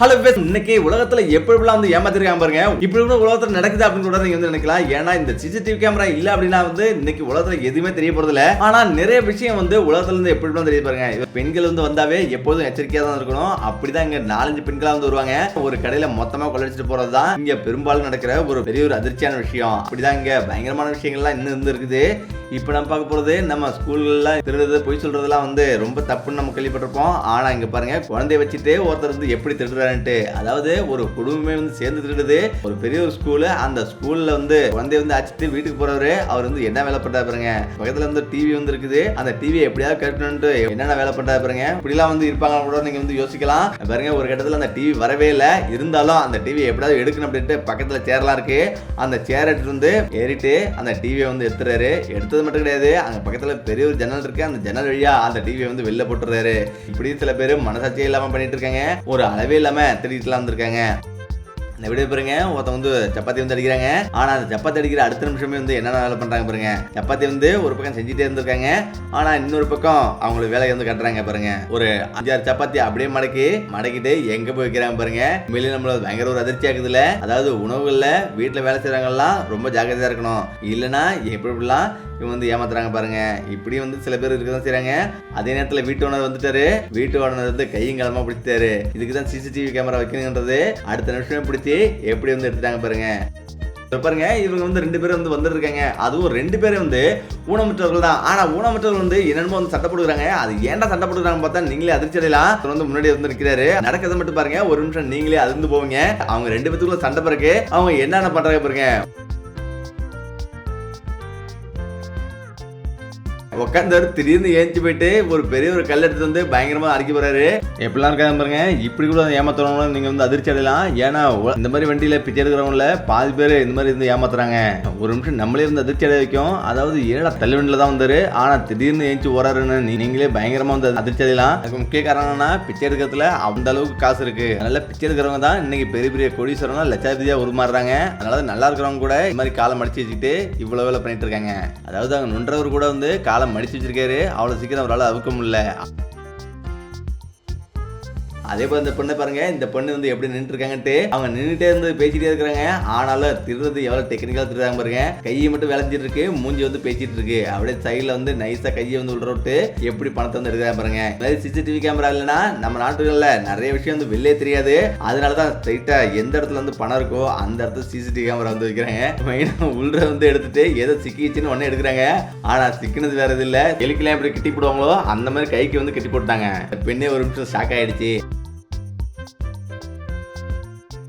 Hello base இன்னைக்கு உலகத்துல எப்படிலாம் வந்து ஏமாத்திருக்காங்க பாருங்க? இப்படி கூட உலகத்துல நடக்குது அப்படின்னு கூட நீங்க வந்து நினைக்கலாம். ஏன்னா இந்த சிசிடிவி கேமரா இல்ல அப்படின்னா வந்து இன்னைக்கு உலகத்துல எதுவுமே தெரிய போறது இல்ல. ஆனா நிறைய விஷயம் வந்து உலகத்துல இருந்து எப்படி தெரிய பாருங்க. பெண்கள் வந்து வந்தாவே எப்போதும் எச்சரிக்கையா தான் இருக்கணும். அப்படிதான் இங்க நாலஞ்சு பெண்களா வந்து வருவாங்க. ஒரு கடையில மொத்தமா கொள்ளடிச்சிட்டு போறதுதான் இங்க பெரும்பாலும் நடக்கிற ஒரு பெரிய ஒரு அதிர்ச்சியான விஷயம். அப்படிதான் இங்க பயங்கரமான விஷயங்கள்லாம் இன்னும் இருந்து இருக்குது. இப்போ நம்ம பார்க்க போகிறது நம்ம ஸ்கூல்ல திருடுறது பொய் சொல்றதெல்லாம் வந்து ரொம்ப தப்புன்னு நம்ம கேள்விப்பட்டிருப்போம். ஆனா இங்க பாருங்க குழந்தைய வச்சுட்டு ஒருத்தர் வந்து எப்படி திருடுறாருன்ட்டு. அதாவது ஒரு குடும்பமே வந்து சேர்ந்து திருடுது. ஒரு பெரிய ஒரு ஸ்கூலு அந்த ஸ்கூல்ல வந்து குழந்தைய வந்து அச்சுட்டு வீட்டுக்கு போறவரு அவர் வந்து என்ன வேலை பண்றாரு பாருங்க. பக்கத்துல வந்து டிவி வந்து இருக்குது. அந்த டிவியை எப்படியாவது கட்டணும்ட்டு என்னென்ன வேலை பண்ணுறா பாருங்க. இப்படிலாம் வந்து இருப்பாங்க கூட நீங்க வந்து யோசிக்கலாம். பாருங்க ஒரு கட்டத்தில் அந்த டிவி வரவே இல்லை. இருந்தாலும் அந்த டிவி எப்படியாவது எடுக்கணும் அப்படின்ட்டு பக்கத்துல சேர்லாம் இருக்கு. அந்த சேர் எடுத்துட்டு வந்து ஏறிட்டு அந்த டிவியை வந்து எடுத்துறாரு எடுத்தது மட்டும் கிடையாது. அங்க பக்கத்துல பெரிய ஒரு ஜன்னல் இருக்கு. அந்த ஜன்னல் வழியா அந்த டிவியை வந்து வெளில போட்டுறாரு இப்படி சில பேர் மனசாட்சியே இல்லாம பண்ணிட்டு இருக்காங்க. ஒரு அளவே இல்லாம திருடிட்டுலாம் வந்திருக்காங்க. இந்த வீடியோ பாருங்க ஒருத்தன் வந்து சப்பாத்தி வந்து அடிக்கிறாங்க. ஆனா அந்த சப்பாத்தி அடிக்கிற அடுத்த நிமிஷமே வந்து என்னென்ன வேலை பண்ணுறாங்க பாருங்க. சப்பாத்தி வந்து ஒரு பக்கம் செஞ்சுட்டே இருந்திருக்காங்க. ஆனால் இன்னொரு பக்கம் அவங்களுக்கு வேலையை வந்து கட்டுறாங்க பாருங்க. ஒரு அஞ்சாறு சப்பாத்தி அப்படியே மடக்கி மடக்கிட்டு எங்க போய் வைக்கிறாங்க பாருங்க. வெளியே நம்மள பயங்கர ஒரு அதிர்ச்சி ஆகுதுல அதாவது உணவுகளில் வீட்டில் வேலை செய்யறவங்கலாம் ரொம்ப ஜாக்கிரதையாக இருக்கணும். இல்லைன்னா எப்படி இப்படிலாம் இவங்க வந்து ஏமாத்துறாங்க பாருங்க. இப்படி வந்து சில பேர் இருக்க தான் அதே நேரத்தில் வீட்டு ஓனர் வந்துட்டாரு. வீட்டு ஓனர் வந்து கையும் காலமாக பிடிச்சிட்டாரு. இதுக்கு தான் சிசிடிவி கேமரா வைக்கணுன்றது அடுத்த நிமிஷமே பிடிச்சி எப்படி வந்து எடுத்துட்டாங்க பாருங்க. இப்போ பாருங்க இவங்க வந்து ரெண்டு பேரும் வந்து வந்துருக்காங்க. அதுவும் ரெண்டு பேரும் வந்து ஊனமுற்றவர்கள் தான். ஆனால் ஊனமுற்றவர்கள் வந்து என்னென்னமோ வந்து சட்டை போடுறாங்க அது ஏன்டா சட்டை போடுறாங்க பார்த்தா நீங்களே அதிர்ச்சி அடையலாம். வந்து முன்னாடி வந்து நிற்கிறாரு. நடக்கிறத மட்டும் பாருங்க. ஒரு நிமிஷம் நீங்களே அதிர்ந்து போவீங்க. அவங்க ரெண்டு பேத்துக்குள்ள சண்டை பிறகு அவங்க என்னென்ன பண்றாங்க பாருங்க. உட்காந்தவர் திடீர்னு ஏஞ்சி போயிட்டு ஒரு பெரிய ஒரு கல் எடுத்து வந்து பயங்கரமாக அடிக்க போறாரு. எப்படிலாம் இருக்காது பாருங்க. இப்படி கூட ஏமாத்துறவங்களும் நீங்கள் வந்து அதிர்ச்சி அடையலாம். ஏன்னா இந்த மாதிரி வண்டியில் பிச்சை எடுக்கிறவங்கள பாதி பேர் இந்த மாதிரி இருந்து ஏமாத்துறாங்க. ஒரு நிமிஷம் நம்மளே இருந்து அதிர்ச்சி அடைய வைக்கும். அதாவது ஏழா தள்ளு வண்டியில தான் வந்தாரு. ஆனால் திடீர்னு ஏஞ்சி ஓராருன்னு நீங்களே பயங்கரமாக வந்து அதிர்ச்சி அடையலாம். அதுக்கு முக்கிய காரணம் என்னன்னா பிச்சை எடுக்கிறதுல அந்த அளவுக்கு காசு இருக்கு. அதனால பிச்சை எடுக்கிறவங்க தான் இன்னைக்கு பெரிய பெரிய கோடீஸ்வரனா லட்சாதிபதியாக உருமாறுறாங்க. அதனால நல்லா இருக்கிறவங்க கூட இந்த மாதிரி காலம் அடிச்சு வச்சுக்கிட்டு இவ்வளோ வேலை பண்ணிட்டு இருக்காங்க. அதாவது அங்கே நுன்றவர் கூட வந்து காலை மடிச்சு வச்சிருக்காரு. அவ்வளவு சீக்கிரம் அவரால் அவுக்க முடியல. அதே போல இந்த பொண்ணை பாருங்க இந்த பொண்ணு வந்து எப்படி நின்றுருக்காங்கன்ட்டு அவங்க நின்றுட்டே இருந்து பேசிட்டே இருக்கிறாங்க. ஆனாலும் திருவது எவ்வளோ டெக்னிக்கலாக திருறாங்க பாருங்க. கையை மட்டும் விளைஞ்சிட்டு இருக்கு மூஞ்சி வந்து பேசிட்டு இருக்கு அப்படியே சைடில் வந்து நைஸாக கையை வந்து உள்ள விட்டு எப்படி பணத்தை வந்து எடுக்கிறாங்க பாருங்க. மாதிரி சிசிடிவி கேமரா இல்லைன்னா நம்ம நாட்டுகளில் நிறைய விஷயம் வந்து வெளியே தெரியாது. அதனால தான் ஸ்ட்ரைட்டாக எந்த இடத்துல வந்து பணம் இருக்கோ அந்த இடத்துல சிசிடிவி கேமரா வந்து வைக்கிறாங்க. மெயினாக உள்ள வந்து எடுத்துட்டு ஏதோ சிக்கிச்சுன்னு உடனே எடுக்கிறாங்க. ஆனால் சிக்கினது வேற இது இல்லை. எலிக்கெல்லாம் எப்படி கட்டி போடுவாங்களோ அந்த மாதிரி கைக்கு வந்து கட்டி போட்டாங்க. பெண்ணே ஒரு நிமிஷம் ஷாக் ஆயிடுச்சு.